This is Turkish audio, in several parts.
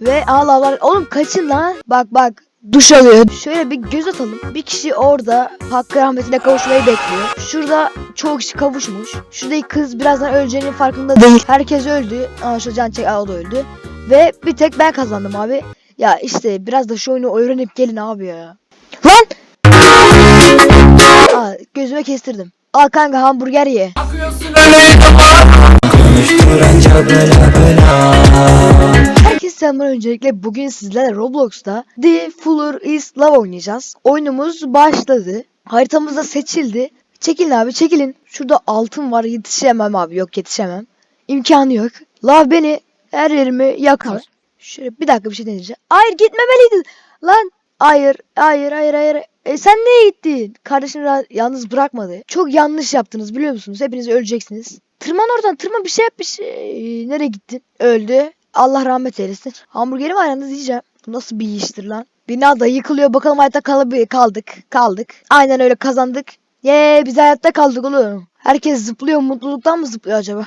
Ve Allah Allah. Oğlum kaçın lan. Bak bak. Duş alıyor. Şöyle bir göz atalım. Bir kişi orada hakkı rahmetine kavuşmayı bekliyor. Şurada çoğu kişi kavuşmuş. Şuradaki kız birazdan öleceğinin farkında değil. Herkes öldü. Aa şu can çek da öldü. Ve bir tek ben kazandım abi. Ya işte biraz da şu oyunu öğrenip gelin abi ya. Lan! Aa, gözüme kestirdim. Al kanka hamburger ye. Herkese selamlar öncelikle bugün sizlerle Roblox'ta The Fuller is Love oynayacağız. Oyunumuz başladı. Haritamız da seçildi. Çekilin abi çekilin. Şurada altın var yetişemem abi yok yetişemem. İmkanı yok. Love beni her yerimi yakar. Şöyle bir dakika bir şey deneyeceğim. Hayır gitmemeliydin. Lan hayır hayır hayır hayır. E sen niye gittin? Kardeşim ra- yalnız bırakmadı. Çok yanlış yaptınız biliyor musunuz? Hepiniz öleceksiniz. Tırman oradan tırman bir şey yap bir şey. Nereye gittin? Öldü. Allah rahmet eylesin. Hamburgeri var yalnız yiyeceğim. Bu nasıl bir iştir lan? Bina da yıkılıyor. Bakalım hayatta kalıp kaldık. Kaldık. Aynen öyle kazandık. Ye biz hayatta kaldık oğlum. Herkes zıplıyor. Mutluluktan mı zıplıyor acaba?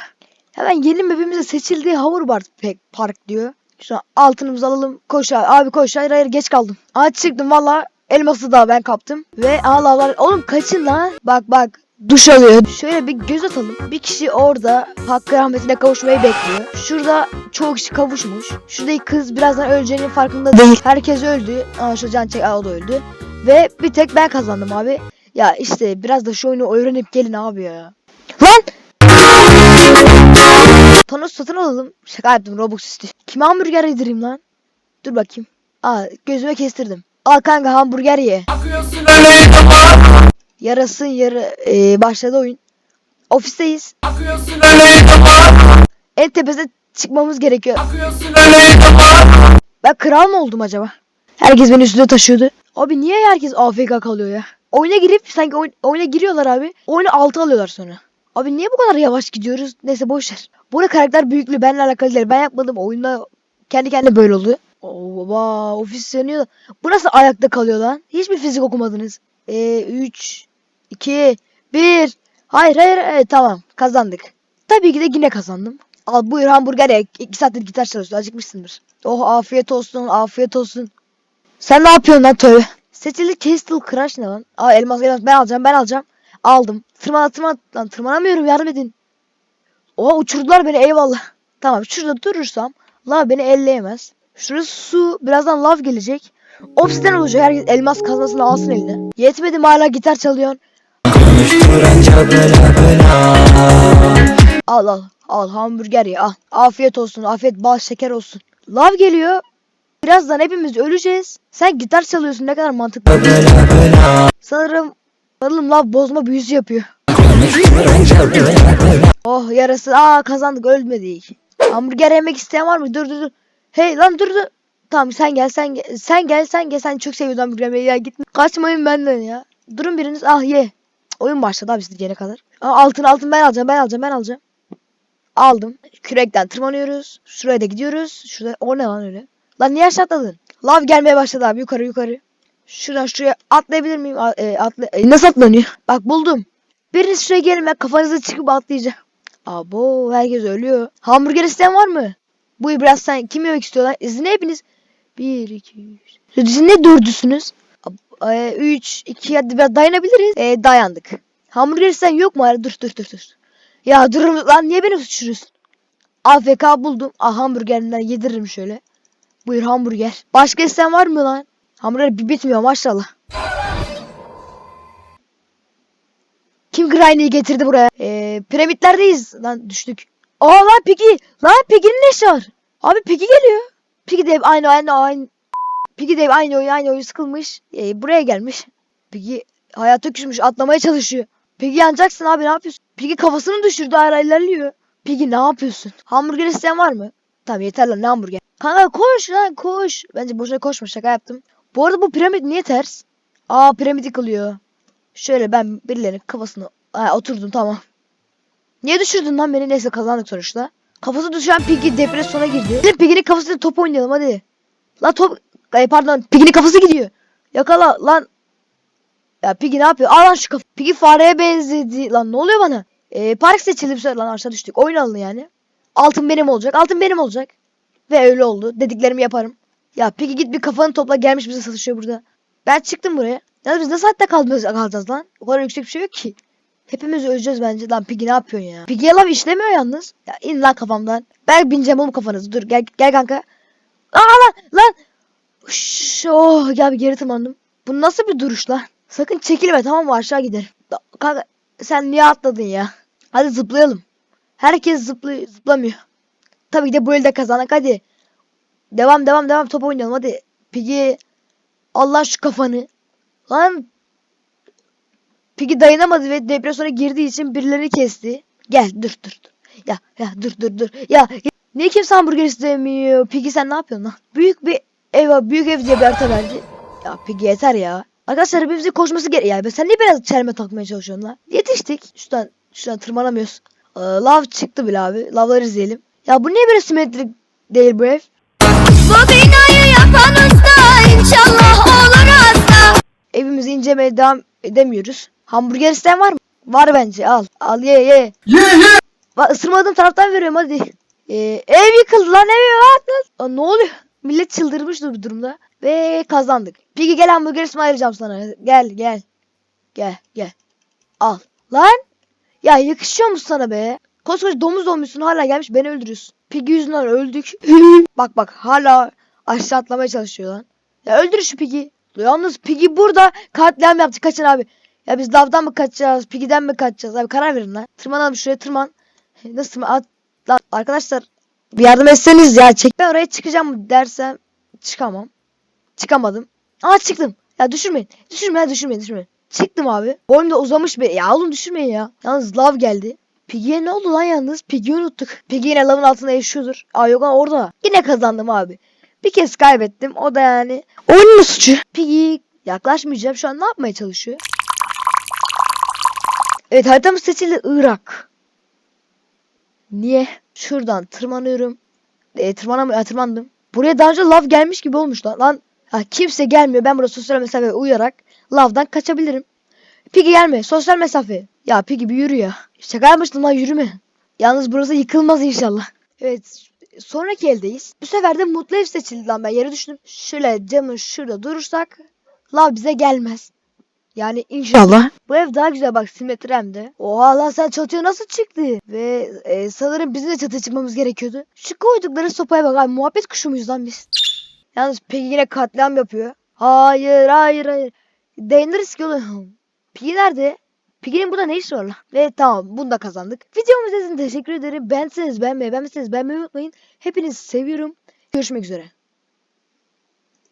Hemen yeni map'imize seçildiği Hoverboard Park diyor. Şu altınımızı alalım. Koş abi. Abi koş. Hayır hayır geç kaldım. Aa çıktım valla. Elması da ben kaptım. Ve Allah Allah. Oğlum kaçın lan. Bak bak. Duş alıyor. Şöyle bir göz atalım. Bir kişi orada hakkı rahmetine kavuşmayı bekliyor. Şurada çoğu kişi kavuşmuş. Şuradaki kız birazdan öleceğinin farkında değil. Herkes öldü. Aa şu can çek o da öldü. Ve bir tek ben kazandım abi. Ya işte biraz da şu oyunu öğrenip gelin abi ya. Lan! Thanos satın alalım. Şaka yaptım Robux istiyor. Kime hamburger yedireyim lan? Dur bakayım. Aa gözüme kestirdim. Al kanka hamburger ye. Yarasın yarı ee, başladı oyun. Ofisteyiz. En tepesine çıkmamız gerekiyor. Ben kral mı oldum acaba? Herkes beni üstünde taşıyordu. Abi niye herkes AFK kalıyor ya? Oyuna girip sanki oyn- oyuna giriyorlar abi. Oyunu altı alıyorlar sonra. Abi niye bu kadar yavaş gidiyoruz? Neyse boş ver. Bu arada karakter büyüklüğü benimle alakalı değil. Ben yapmadım. Oyunda kendi kendine böyle oldu. Oo baba ofis yanıyor. Bu nasıl ayakta kalıyor lan? Hiç mi fizik okumadınız? Ee, 3, 2, 1. Hayır hayır evet, tamam kazandık. Tabii ki de yine kazandım. Al buyur hamburger ye. 2 saattir gitar çalışıyorsun acıkmışsındır. Oh afiyet olsun afiyet olsun. Sen ne yapıyorsun lan tövbe? Seçili Castle Crush ne lan? Aa elmas elmas ben alacağım ben alacağım. Aldım. Tırmana tırmana lan tırmanamıyorum yardım edin. Oha uçurdular beni eyvallah. Tamam şurada durursam lav beni elleyemez. Şurası su birazdan lav gelecek. Obsidian olacak herkes elmas kazmasını alsın eline. Yetmedi mi hala gitar çalıyorsun? Al al al hamburger ye al. Afiyet olsun afiyet bal şeker olsun. Lav geliyor. Birazdan hepimiz öleceğiz. Sen gitar çalıyorsun ne kadar mantıklı. Sanırım sanırım lav bozma büyüsü yapıyor. oh yarası. Aa kazandık ölmedik. Hamburger yemek isteyen var mı? Dur dur dur. Hey lan dur dur. Tamam sen gel sen gel. Sen gel sen gel. Sen çok hamburger yemeği ya gitme. Kaçmayın benden ya. Durun biriniz ah ye. Oyun başladı abi siz gelene kadar. Aa, altın altın ben alacağım ben alacağım ben alacağım. Aldım. Kürekten tırmanıyoruz. Şuraya da gidiyoruz. Şurada o ne lan öyle? Lan niye aşağı atladın? Lav gelmeye başladı abi yukarı yukarı. Şuradan şuraya atlayabilir miyim? A- e, atla e, nasıl atlanıyor? Bak buldum. Biriniz şuraya gelin ben kafanıza çıkıp atlayacağım. Abo herkes ölüyor. Hamburger isteyen var mı? Bu sen kim yemek istiyorlar? İzin hepiniz. 1 2 3. Siz ne dördüsünüz? 3 2 hadi biraz dayanabiliriz. E, dayandık. Hamburger isteyen yok mu? Dur dur dur dur. Ya dur lan niye beni suçluyorsun? AFK buldum. Ah hamburgerinden yediririm şöyle. Buyur hamburger. Başka isteyen var mı lan? Hamburger bir bitmiyor maşallah. Kim Griney'i getirdi buraya? Ee, piramitlerdeyiz. Lan düştük. Aa lan Piggy. Lan Piggy'nin ne işi var? Abi Piggy geliyor. Piggy de aynı aynı aynı. Piggy de aynı oyun aynı oyun sıkılmış. Ee, buraya gelmiş. Piggy hayata küsmüş atlamaya çalışıyor. Piggy yanacaksın abi ne yapıyorsun? Piggy kafasını düşürdü hala ilerliyor. Piggy ne yapıyorsun? Hamburger isteyen var mı? Tamam yeter lan ne hamburger. Kanka koş lan koş. Bence boşuna koşma şaka yaptım. Bu arada bu piramit niye ters? Aa piramit yıkılıyor. Şöyle ben birilerinin kafasını ha, oturdum tamam. Niye düşürdün lan beni? Neyse kazandık sonuçta. Kafası düşen Piggy depresyona girdi. Hadi Piggy'nin kafasıyla top oynayalım hadi. Lan top... Ay pardon Piggy'nin kafası gidiyor. Yakala lan. Ya Piggy ne yapıyor? Al lan şu kafa. Piggy fareye benzedi. Lan ne oluyor bana? Ee, park seçildi bir. Lan aşağı düştük. Oyun yani. Altın benim olacak. Altın benim olacak. Ve öyle oldu. Dediklerimi yaparım. Ya peki git bir kafanı topla gelmiş bize satışıyor burada. Ben çıktım buraya. Ya biz nasıl hayatta kalacağız, kalacağız lan? O kadar yüksek bir şey yok ki. Hepimiz öleceğiz bence. Lan Piggy ne yapıyorsun ya? Piggy'ye laf işlemiyor yalnız. Ya in lan kafamdan. Ben bineceğim oğlum kafanızı. Dur gel gel kanka. Aa lan lan. Uş, oh gel bir geri tırmandım. Bu nasıl bir duruş lan? Sakın çekilme tamam mı aşağı giderim. Da- Kanka sen niye atladın ya? Hadi zıplayalım. Herkes zıplıyor, zıplamıyor. Tabii ki de bu elde kazandık hadi. Devam devam devam top oynayalım hadi. Piggy Allah şu kafanı. Lan Piggy dayanamadı ve depresyona girdiği için birilerini kesti. Gel dur dur dur. Ya ya dur dur dur. Ya, ya niye kimse hamburger istemiyor? Piggy sen ne yapıyorsun lan? Büyük bir ev var. Büyük ev diye bir harita verdi. Ya Piggy yeter ya. Arkadaşlar hepimizin koşması gerek. Ya sen niye biraz çelme takmaya çalışıyorsun lan? Yetiştik. Şuradan, şuradan tırmanamıyoruz. Ee, lav çıktı bile abi. Lavları izleyelim. Ya bu niye böyle simetrik değil bu ev? Bu binayı yapan usta inşallah olur hasta. Evimizi incelemeye devam edemiyoruz. Hamburger isteyen var mı? Var bence al. Al ye ye. Ye ye. Bak ısırmadığım taraftan veriyorum hadi. Ee, ev yıkıldı lan ev lan. Aa, ne oluyor? Millet çıldırmıştır bu durumda. Ve kazandık. Peki gel hamburger ısmarlayacağım sana. Gel gel. Gel gel. Al. Lan. Ya yakışıyor mu sana be? Koskoca domuz olmuşsun hala gelmiş beni öldürüyorsun. Piggy yüzünden öldük. bak bak hala aşağı atlamaya çalışıyor lan. Ya öldür şu Piggy. Yalnız Piggy burada katliam yaptı. Kaçın abi. Ya biz lavdan mı kaçacağız? Piggy'den mi kaçacağız? Abi karar verin lan. Tırmanalım şuraya tırman. Nasıl tırman? At, lan arkadaşlar bir yardım etseniz ya. Çek. Ben oraya çıkacağım dersem çıkamam. Çıkamadım. Aa çıktım. Ya düşürmeyin. Düşürmeyin düşürmeyin düşürmeyin. Çıktım abi. Boyum da uzamış be. Ya oğlum düşürmeyin ya. Yalnız lav geldi. Piggy'ye ne oldu lan yalnız? Piggy'yi unuttuk. Piggy yine lavın altında yaşıyordur. Aa yok orada. Yine kazandım abi. Bir kez kaybettim. O da yani oyunun suçu. Piggy yaklaşmayacağım. Şu an ne yapmaya çalışıyor? Evet haritamız seçildi. Irak. Niye? Şuradan tırmanıyorum. E, tırmanam e, tırmandım. Buraya daha önce lav gelmiş gibi olmuş lan. Lan ha, kimse gelmiyor. Ben burada sosyal mesafeye uyarak lavdan kaçabilirim. Piggy gelme. Sosyal mesafe. Ya Piggy bir yürü ya. Şaka yapmıştım lan yürüme. Yalnız burası yıkılmaz inşallah. Evet. Sonraki eldeyiz. Bu sefer de mutlu ev seçildi lan ben yere düştüm. Şöyle camın şurada durursak lav bize gelmez. Yani inşallah. Bu ev daha güzel bak simetri hem de. Oha lan sen çatıya nasıl çıktı? Ve e, sanırım bizim de çatıya çıkmamız gerekiyordu. Şu koydukları sopaya bak abi muhabbet kuşu muyuz lan biz? Yalnız Piggy yine katliam yapıyor. Hayır hayır hayır. Dayanırız ki oğlum. Piggy nerede? Piggy'nin burada ne işi var lan? Ve tamam bunu da kazandık. Videomu izlediğiniz için teşekkür ederim. Beğenseniz beğenmeyi, beğenmezseniz beğenmeyi unutmayın. Hepinizi seviyorum. Görüşmek üzere.